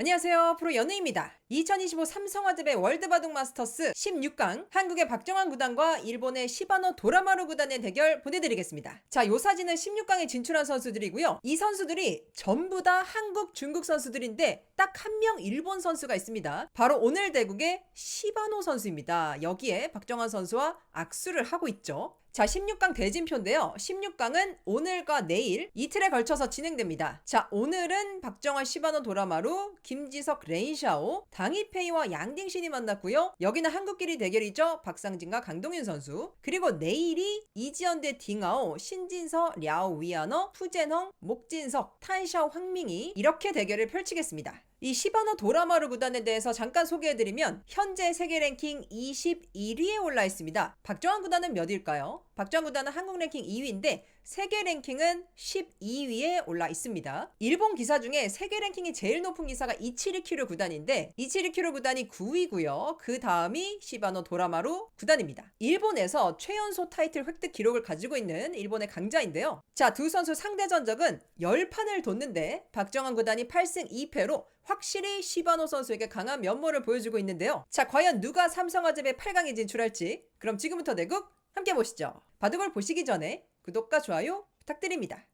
안녕하세요. 프로 연우입니다. 2025 삼성화재배 월드바둑 마스터스 16강 한국의 박정환 구단과 일본의 시바노 도라마루 구단의 대결 보내드리겠습니다. 자, 요 사진은 16강에 진출한 선수들이고요. 이 선수들이 전부 다 한국, 중국 선수들인데 딱 한 명 일본 선수가 있습니다. 바로 오늘 대국의 시바노 선수입니다. 여기에 박정환 선수와 악수를 하고 있죠. 자, 16강 대진표인데요. 16강은 오늘과 내일 이틀에 걸쳐서 진행됩니다. 자, 오늘은 박정환 시바노 도라마루, 김지석 레인샤오, 당이페이와 양딩신이 만났고요. 여기는 한국끼리 대결이죠. 박상진과 강동윤 선수. 그리고 내일이 이지연 대 딩아오, 신진서, 랴오 위아너, 푸젠헝, 목진석, 탄샤오 황밍이 이렇게 대결을 펼치겠습니다. 이 시바노 도라마루 구단에 대해서 잠깐 소개해드리면 현재 세계 랭킹 21위에 올라 있습니다. 박정환 구단은 몇일까요? 박정환 구단은 한국 랭킹 2위인데 세계 랭킹은 12위에 올라 있습니다. 일본 기사 중에 세계 랭킹이 제일 높은 기사가 272키로 구단인데 272키로 구단이 9위고요. 그 다음이 시바노 도라마루 구단입니다. 일본에서 최연소 타이틀 획득 기록을 가지고 있는 일본의 강자인데요. 자, 두 선수 상대 전적은 10판을 뒀는데 박정환 구단이 8승 2패로 확실히 시바노 선수에게 강한 면모를 보여주고 있는데요. 자, 과연 누가 삼성화재배 8강에 진출할지 그럼 지금부터 대국 함께 보시죠. 바둑을 보시기 전에 구독과 좋아요 부탁드립니다.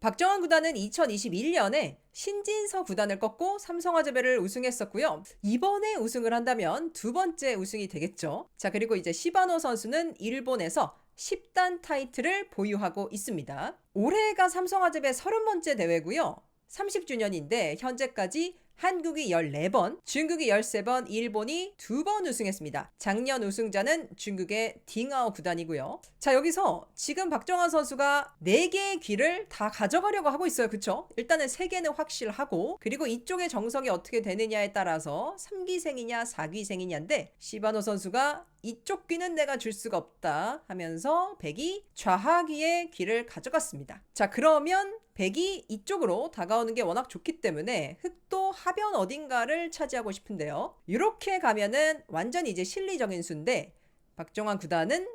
박정환 구단은 2021년에 신진서 구단을 꺾고 삼성화재배를 우승했었고요. 이번에 우승을 한다면 두 번째 우승이 되겠죠. 자, 그리고 이제 시바노 선수는 일본에서 10단 타이틀을 보유하고 있습니다. 올해가 삼성화재배 30번째 대회고요. 30주년인데 현재까지 한국이 14번, 중국이 13번, 일본이 2번 우승했습니다. 작년 우승자는 중국의 딩아오 구단이고요. 자, 여기서 지금 박정환 선수가 4개의 귀를 다 가져가려고 하고 있어요. 그쵸? 일단은 3개는 확실하고, 그리고 이쪽의 정석이 어떻게 되느냐에 따라서 3기생이냐, 4기생이냐인데, 시바노 선수가 이쪽 귀는 내가 줄 수가 없다 하면서 백이 좌하귀의 귀를 가져갔습니다. 자, 그러면 백이 이쪽으로 다가오는 게 워낙 좋기 때문에 흑도 하변 어딘가를 차지하고 싶은데요. 이렇게 가면은 완전히 이제 실리적인 수인데 박정환 구단은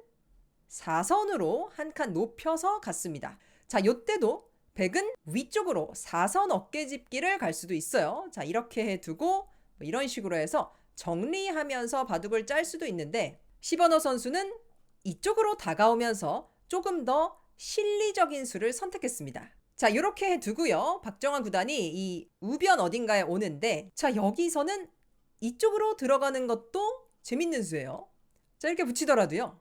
4선으로 한 칸 높여서 갔습니다. 자, 요때도 백은 위쪽으로 4선 어깨집기를 갈 수도 있어요. 자, 이렇게 해두고 뭐 이런 식으로 해서 정리하면서 바둑을 짤 수도 있는데 시버너 선수는 이쪽으로 다가오면서 조금 더 실리적인 수를 선택했습니다. 자, 이렇게 두고요. 박정환 구단이 이 우변 어딘가에 오는데, 자, 여기서는 이쪽으로 들어가는 것도 재밌는 수예요. 자, 이렇게 붙이더라도요.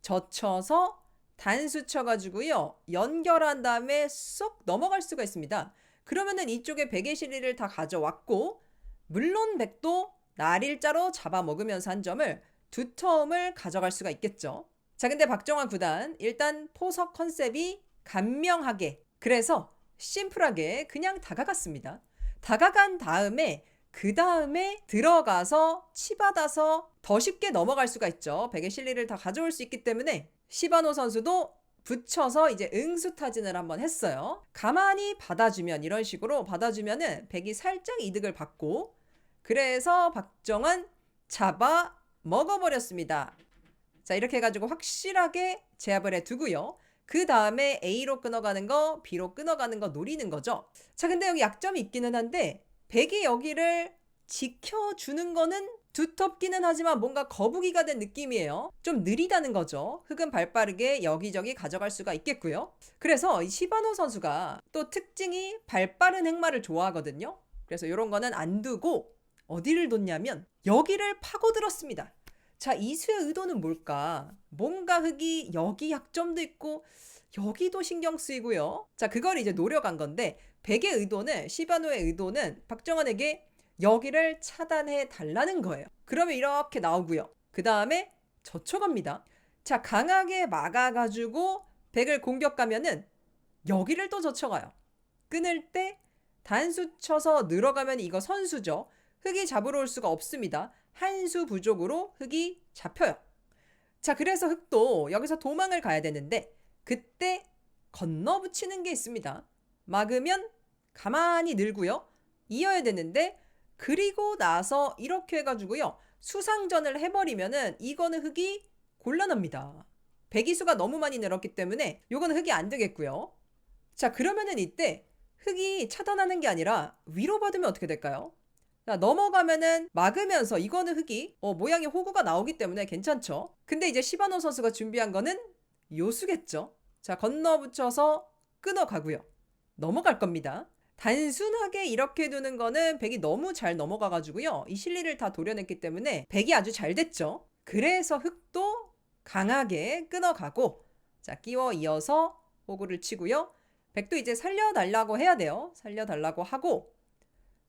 젖혀서 단수 쳐가지고요. 연결한 다음에 쏙 넘어갈 수가 있습니다. 그러면은 이쪽에 백의 실리를 다 가져왔고, 물론 백도 날일자로 잡아먹으면서 한 점을 두 텀을 가져갈 수가 있겠죠. 자, 근데 박정환 구단 일단 포석 컨셉이 간명하게 그래서 심플하게 그냥 다가갔습니다. 다가간 다음에 그 다음에 들어가서 치받아서 더 쉽게 넘어갈 수가 있죠. 백의 실리를 다 가져올 수 있기 때문에 시바노 선수도 붙여서 이제 응수 타진을 한번 했어요. 가만히 받아주면 이런 식으로 받아주면은 백이 살짝 이득을 받고 그래서 박정은 잡아 먹어버렸습니다. 자 이렇게 해가지고 확실하게 제압을 해두고요. 그 다음에 A로 끊어가는 거, B로 끊어가는 거 노리는 거죠. 자, 근데 여기 약점이 있기는 한데, 백이 여기를 지켜주는 거는 두텁기는 하지만 뭔가 거북이가 된 느낌이에요. 좀 느리다는 거죠. 흙은 발 빠르게 여기저기 가져갈 수가 있겠고요. 그래서 이 시바노 선수가 또 특징이 발 빠른 행마를 좋아하거든요. 그래서 이런 거는 안 두고 어디를 뒀냐면 여기를 파고들었습니다. 자, 이수의 의도는 뭘까? 뭔가 흙이 여기 약점도 있고 여기도 신경 쓰이고요. 자, 그걸 이제 노려간 건데 백의 의도는 시바노의 의도는 박정환에게 여기를 차단해 달라는 거예요. 그러면 이렇게 나오고요. 그 다음에 젖혀갑니다. 자, 강하게 막아가지고 백을 공격 가면은 여기를 또 젖혀가요. 끊을 때 단수 쳐서 늘어가면 이거 선수죠. 흙이 잡으러 올 수가 없습니다. 한 수 부족으로 흙이 잡혀요. 자, 그래서 흙도 여기서 도망을 가야 되는데 그때 건너 붙이는 게 있습니다. 막으면 가만히 늘고요. 이어야 되는데 그리고 나서 이렇게 해가지고요. 수상전을 해버리면은 이거는 흙이 곤란합니다. 배기수가 너무 많이 늘었기 때문에 요거는 흙이 안 되겠고요. 자, 그러면은 이때 흙이 차단하는 게 아니라 위로 받으면 어떻게 될까요? 자, 넘어가면은 막으면서 이거는 흙이 어, 모양이 호구가 나오기 때문에 괜찮죠. 근데 이제 시바노 선수가 준비한 거는 요수겠죠. 자, 건너 붙여서 끊어 가고요. 넘어갈 겁니다. 단순하게 이렇게 두는 거는 백이 너무 잘 넘어가가지고요. 이 실리를 다 도려냈기 때문에 백이 아주 잘 됐죠. 그래서 흙도 강하게 끊어가고 자 끼워 이어서 호구를 치고요. 백도 이제 살려달라고 해야 돼요. 살려달라고 하고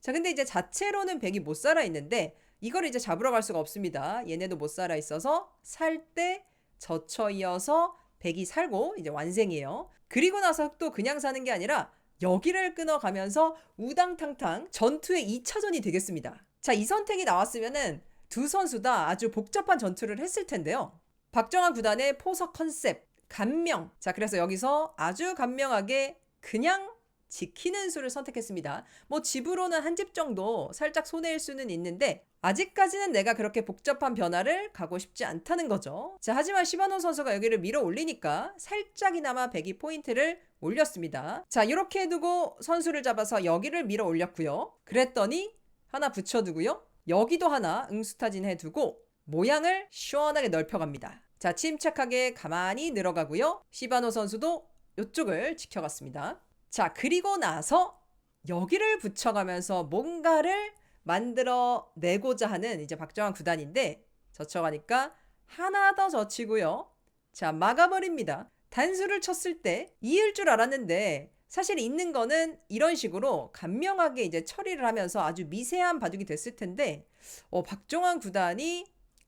자 근데 이제 자체로는 백이 못 살아 있는데 이걸 이제 잡으러 갈 수가 없습니다. 얘네도 못 살아 있어서 살 때 젖혀 이어서 백이 살고 이제 완생이에요. 그리고 나서 흙도 그냥 사는 게 아니라 여기를 끊어가면서 우당탕탕 전투의 2차전이 되겠습니다. 자, 이 선택이 나왔으면은 두 선수 다 아주 복잡한 전투를 했을 텐데요. 박정환 구단의 포석 컨셉, 감명. 자, 그래서 여기서 아주 감명하게 그냥 지키는 수를 선택했습니다. 뭐 집으로는 한 집 정도 살짝 손해일 수는 있는데 아직까지는 내가 그렇게 복잡한 변화를 가고 싶지 않다는 거죠. 자, 하지만 시바노 선수가 여기를 밀어 올리니까 살짝이나마 배기 포인트를 올렸습니다. 자, 이렇게 두고 선수를 잡아서 여기를 밀어 올렸고요. 그랬더니 하나 붙여두고요. 여기도 하나 응수타진 해두고 모양을 시원하게 넓혀갑니다. 자, 침착하게 가만히 늘어가고요. 시바노 선수도 이쪽을 지켜갔습니다. 자, 그리고 나서 여기를 붙여가면서 뭔가를 만들어 내고자 하는 이제 박정환 구단인데 젖혀가니까 하나 더 젖히고요. 자, 막아버립니다. 단수를 쳤을 때 이을 줄 알았는데 사실 있는 거는 이런 식으로 간명하게 이제 처리를 하면서 아주 미세한 바둑이 됐을 텐데 어, 박정환 구단이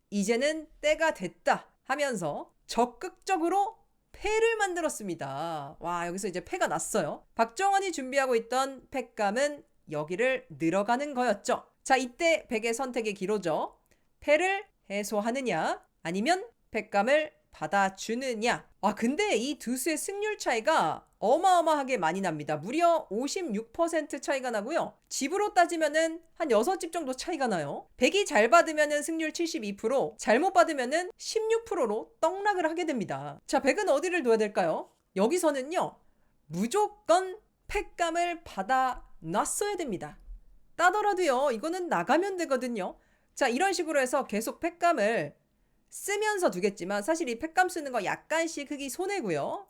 이제는 때가 됐다 하면서 적극적으로 패를 만들었습니다. 와, 여기서 이제 패가 났어요. 박정환이 준비하고 있던 패감은 여기를 늘어가는 거였죠. 자, 이때 백의 선택의 기로죠. 패를 해소하느냐, 아니면 패감을 받아주느냐. 와, 근데 이 두 수의 승률 차이가 어마어마하게 많이 납니다. 무려 56% 차이가 나고요. 집으로 따지면은 한 6집 정도 차이가 나요. 100이 잘 받으면은 승률 72%, 잘못 받으면은 16%로 떡락을 하게 됩니다. 자, 100은 어디를 둬야 될까요? 여기서는요. 무조건 팩감을 받아 놨어야 됩니다. 따더라도요. 이거는 나가면 되거든요. 자, 이런 식으로 해서 계속 팩감을 쓰면서 두겠지만 사실 이 팩감 쓰는 거 약간씩 흙이 손해고요.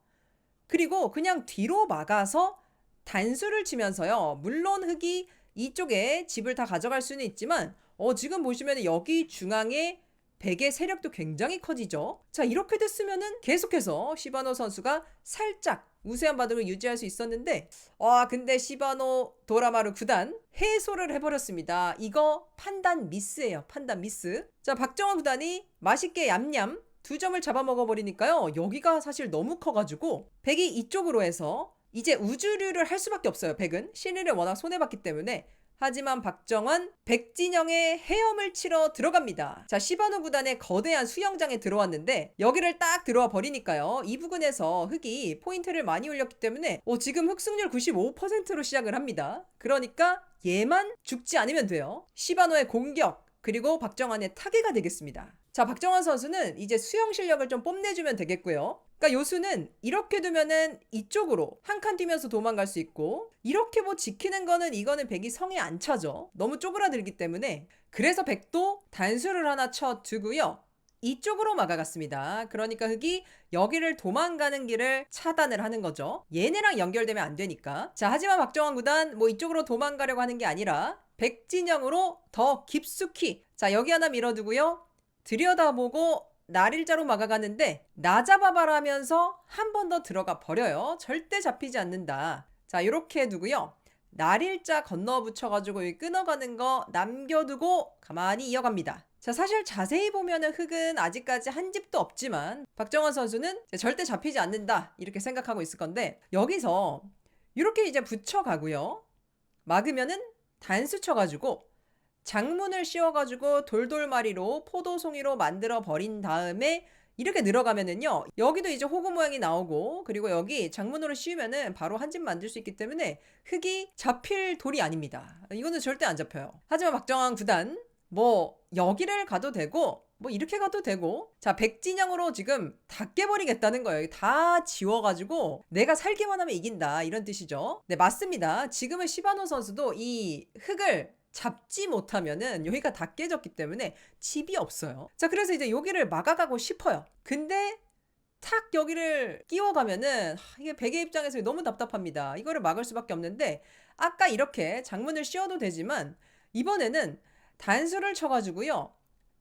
그리고 그냥 뒤로 막아서 단수를 치면서요. 물론 흙이 이쪽에 집을 다 가져갈 수는 있지만 어 지금 보시면 여기 중앙에 백의 세력도 굉장히 커지죠. 자 이렇게 됐으면은 계속해서 시바노 선수가 살짝 우세한 바둑을 유지할 수 있었는데 와 근데 시바노 도라마루 구단 해소를 해버렸습니다. 이거 판단 미스예요. 판단 미스. 자 박정환 구단이 맛있게 얌얌 두 점을 잡아먹어 버리니까요. 여기가 사실 너무 커가지고 백이 이쪽으로 해서 이제 우주류를 할 수밖에 없어요. 백은 신의를 워낙 손해봤기 때문에 하지만 박정환 백진영의 헤엄을 치러 들어갑니다. 자 시바노 구단의 거대한 수영장에 들어왔는데 여기를 딱 들어와 버리니까요. 이 부근에서 흑이 포인트를 많이 올렸기 때문에 어, 지금 흑승률 95%로 시작을 합니다. 그러니까 얘만 죽지 않으면 돼요. 시바노의 공격 그리고 박정환의 타개가 되겠습니다. 자, 박정환 선수는 이제 수영 실력을 좀 뽐내주면 되겠고요. 그러니까 요수는 이렇게 두면은 이쪽으로 한 칸 뛰면서 도망갈 수 있고 이렇게 뭐 지키는 거는 이거는 백이 성에 안 차죠. 너무 쪼그라들기 때문에 그래서 백도 단수를 하나 쳐 두고요. 이쪽으로 막아갔습니다. 그러니까 흑이 여기를 도망가는 길을 차단을 하는 거죠. 얘네랑 연결되면 안 되니까. 자, 하지만 박정환 구단 뭐 이쪽으로 도망가려고 하는 게 아니라 백진영으로 더 깊숙이 자, 여기 하나 밀어두고요. 들여다보고 날일자로 막아가는데 나 잡아봐라 하면서 한 번 더 들어가 버려요. 절대 잡히지 않는다. 자, 이렇게 두고요. 날일자 건너 붙여가지고 끊어가는 거 남겨두고 가만히 이어갑니다. 자, 사실 자세히 보면은 흙은 아직까지 한 집도 없지만 박정원 선수는 절대 잡히지 않는다. 이렇게 생각하고 있을 건데 여기서 이렇게 이제 붙여가고요. 막으면은 단수 쳐가지고 장문을 씌워가지고 돌돌마리로 포도송이로 만들어 버린 다음에 이렇게 늘어가면은요 여기도 이제 호구 모양이 나오고 그리고 여기 장문으로 씌우면은 바로 한 집 만들 수 있기 때문에 흙이 잡힐 돌이 아닙니다. 이거는 절대 안 잡혀요. 하지만 박정환 구단 뭐 여기를 가도 되고 뭐 이렇게 가도 되고 자 백진영으로 지금 다 깨버리겠다는 거예요. 다 지워가지고 내가 살기만 하면 이긴다 이런 뜻이죠. 네 맞습니다. 지금은 시바노 선수도 이 흙을 잡지 못하면은 여기가 다 깨졌기 때문에 집이 없어요. 자 그래서 이제 여기를 막아가고 싶어요. 근데 탁 여기를 끼워가면은 하, 이게 베개 입장에서 너무 답답합니다. 이거를 막을 수밖에 없는데 아까 이렇게 장문을 씌워도 되지만 이번에는 단수를 쳐가지고요.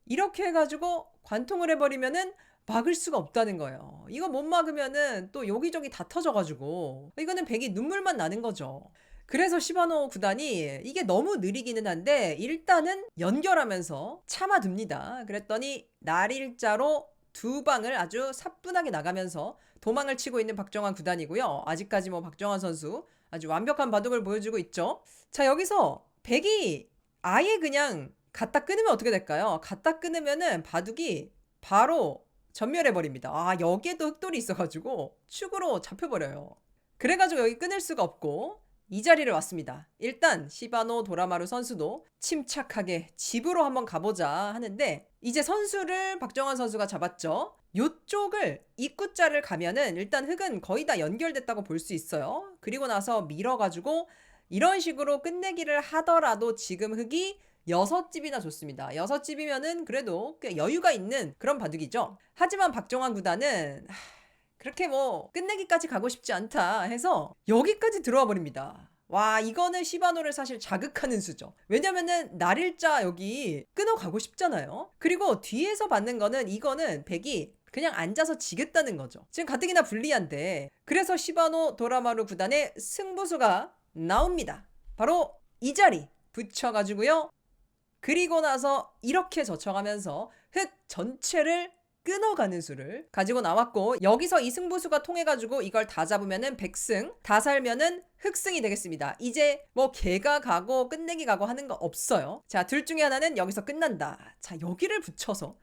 이렇게 해가지고 관통을 해버리면은 막을 수가 없다는 거예요. 이거 못 막으면은 또 여기저기 다 터져가지고. 이거는 백이 눈물만 나는 거죠. 그래서 시바노 구단이 이게 너무 느리기는 한데 일단은 연결하면서 참아둡니다. 그랬더니 날일자로 두 방을 아주 사뿐하게 나가면서 도망을 치고 있는 박정환 구단이고요. 아직까지 뭐 박정환 선수 아주 완벽한 바둑을 보여주고 있죠. 자 여기서 백이 아예 그냥 갖다 끊으면 어떻게 될까요? 갖다 끊으면은 바둑이 바로 전멸해 버립니다. 아 여기에도 흑돌이 있어가지고 축으로 잡혀버려요. 그래가지고 여기 끊을 수가 없고 이 자리를 왔습니다. 일단 시바노 도라마루 선수도 침착하게 집으로 한번 가보자 하는데 이제 선수를 박정환 선수가 잡았죠. 요쪽을 입구자를 가면은 일단 흙은 거의 다 연결됐다고 볼 수 있어요. 그리고 나서 밀어가지고 이런 식으로 끝내기를 하더라도 지금 흙이 여섯 집이나 좋습니다. 여섯 집이면은 그래도 꽤 여유가 있는 그런 바둑이죠. 하지만 박정환 구단은 하, 그렇게 뭐 끝내기까지 가고 싶지 않다 해서 여기까지 들어와 버립니다. 와 이거는 시바노를 사실 자극하는 수죠. 왜냐면은 날일자 여기 끊어가고 싶잖아요. 그리고 뒤에서 받는 거는 이거는 백이 그냥 앉아서 지겠다는 거죠. 지금 가뜩이나 불리한데 그래서 시바노 도라마루 구단의 승부수가 나옵니다. 바로 이 자리 붙여가지고요. 그리고 나서 이렇게 젖혀가면서 흙 전체를 끊어가는 수를 가지고 나왔고 여기서 이 승부수가 통해가지고 이걸 다 잡으면은 백승 다 살면은 흑승이 되겠습니다. 이제 뭐 개가 가고 끝내기 가고 하는 거 없어요. 자 둘 중에 하나는 여기서 끝난다. 자 여기를 붙여서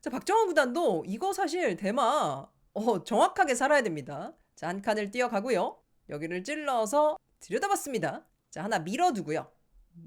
자 박정환 구단도 이거 사실 대마 어 정확하게 살아야 됩니다. 자 한 칸을 뛰어가고요. 여기를 찔러서 들여다봤습니다. 자 하나 밀어두고요.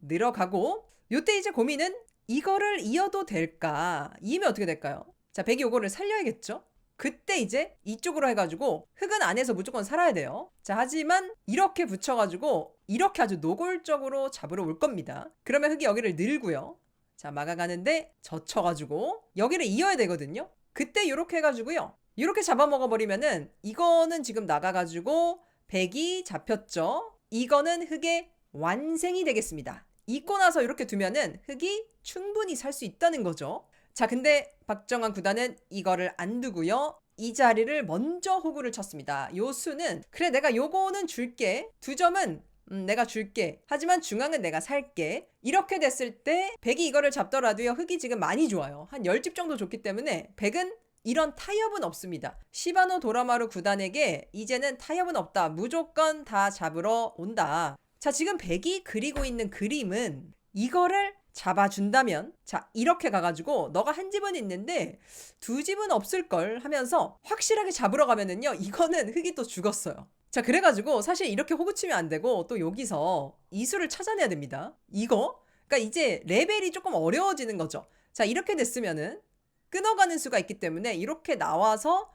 늘어가고 요때 이제 고민은 이거를 이어도 될까? 이으면 어떻게 될까요? 자, 백이 요거를 살려야겠죠? 그때 이제 이쪽으로 해가지고 흙은 안에서 무조건 살아야 돼요. 자, 하지만 이렇게 붙여가지고 이렇게 아주 노골적으로 잡으러 올 겁니다. 그러면 흙이 여기를 늘고요. 자, 막아가는데 젖혀가지고 여기를 이어야 되거든요. 그때 이렇게 해가지고요. 이렇게 잡아먹어버리면은 이거는 지금 나가가지고 백이 잡혔죠. 이거는 흙의 완생이 되겠습니다. 잊고 나서 이렇게 두면은 흙이 충분히 살 수 있다는 거죠. 자, 근데 박정환 구단은 이거를 안 두고요. 이 자리를 먼저 호구를 쳤습니다. 요 수는 그래 내가 요거는 줄게. 두 점은 음, 내가 줄게. 하지만 중앙은 내가 살게. 이렇게 됐을 때 백이 이거를 잡더라도요. 흙이 지금 많이 좋아요. 한 10집 정도 좋기 때문에 백은 이런 타협은 없습니다. 시바노 도라마루 구단에게 이제는 타협은 없다. 무조건 다 잡으러 온다. 자, 지금 백이 그리고 있는 그림은 이거를 잡아준다면 자 이렇게 가가지고 너가 한 집은 있는데 두 집은 없을 걸 하면서 확실하게 잡으러 가면은요 이거는 흙이 또 죽었어요. 자 그래가지고 사실 이렇게 호구치면 안 되고 또 여기서 이수를 찾아내야 됩니다. 이거? 그러니까 이제 레벨이 조금 어려워지는 거죠. 자 이렇게 됐으면은 끊어가는 수가 있기 때문에 이렇게 나와서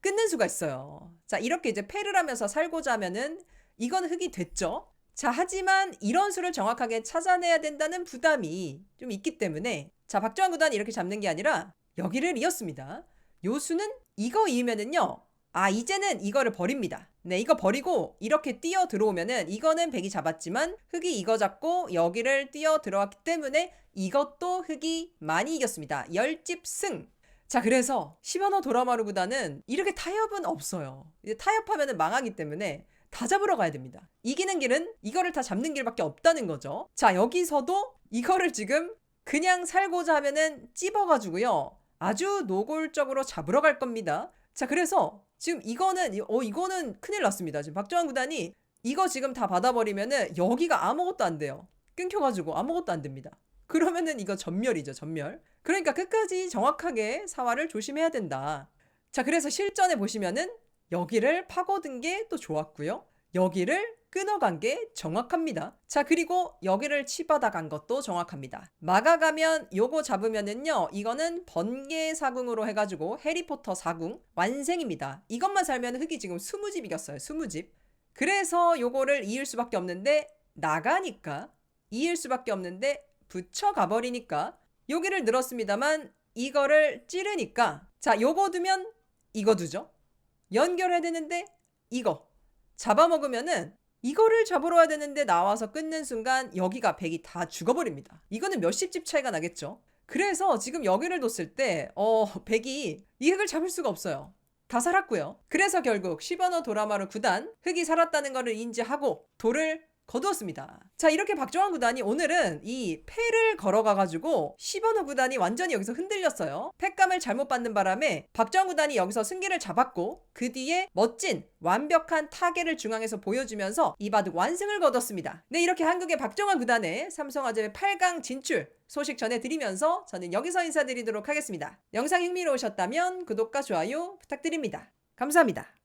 끊는 수가 있어요. 자 이렇게 이제 패를 하면서 살고자 하면은 이건 흙이 됐죠 자, 하지만 이런 수를 정확하게 찾아내야 된다는 부담이 좀 있기 때문에 자, 박정환 구단이 이렇게 잡는 게 아니라 여기를 이었습니다. 요 수는 이거 이으면은요. 아, 이제는 이거를 버립니다. 네, 이거 버리고 이렇게 뛰어 들어오면은 이거는 백이 잡았지만 흙이 이거 잡고 여기를 뛰어 들어왔기 때문에 이것도 흙이 많이 이겼습니다. 열집 승. 자, 그래서 시바노 도라마루 구단은 이렇게 타협은 없어요. 이제 타협하면은 망하기 때문에 다 잡으러 가야 됩니다. 이기는 길은 이거를 다 잡는 길밖에 없다는 거죠. 자, 여기서도 이거를 지금 그냥 살고자 하면은 찝어가지고요. 아주 노골적으로 잡으러 갈 겁니다. 자, 그래서 지금 이거는, 어, 이거는 큰일 났습니다. 지금 박정환 구단이 이거 지금 다 받아버리면은 여기가 아무것도 안 돼요. 끊겨가지고 아무것도 안 됩니다. 그러면은 이거 전멸이죠, 전멸. 그러니까 끝까지 정확하게 사활을 조심해야 된다. 자, 그래서 실전에 보시면은 여기를 파고든 게 또 좋았고요. 여기를 끊어간 게 정확합니다. 자, 그리고 여기를 치바다 간 것도 정확합니다. 막아가면 요거 잡으면은요, 이거는 번개 사궁으로 해가지고 해리포터 사궁 완생입니다. 이것만 살면 흙이 지금 20집 이겼어요. 20집. 그래서 요거를 이을 수밖에 없는데 나가니까 이을 수밖에 없는데 붙여가 버리니까 여기를 늘었습니다만 이거를 찌르니까 자 요거 두면 이거 두죠 연결해야 되는데 이거. 잡아먹으면은 이거를 잡으러 와야 되는데 나와서 끊는 순간 여기가 백이 다 죽어버립니다. 이거는 몇십 집 차이가 나겠죠? 그래서 지금 여기를 뒀을 때 어 백이 이 흙을 잡을 수가 없어요. 다 살았고요. 그래서 결국 시버너 도라마루 구단 흑이 살았다는 것을 인지하고 돌을 거두었습니다. 자 이렇게 박정환 구단이 오늘은 이 패를 걸어가가지고 시버너 구단이 완전히 여기서 흔들렸어요. 패감을 잘못 받는 바람에 박정환 구단이 여기서 승기를 잡았고 그 뒤에 멋진 완벽한 타계를 중앙에서 보여주면서 이바둑 완승을 거뒀습니다. 네 이렇게 한국의 박정환 구단의 삼성화재의 8강 진출 소식 전해드리면서 저는 여기서 인사드리도록 하겠습니다. 영상이 흥미로우셨다면 구독과 좋아요 부탁드립니다. 감사합니다.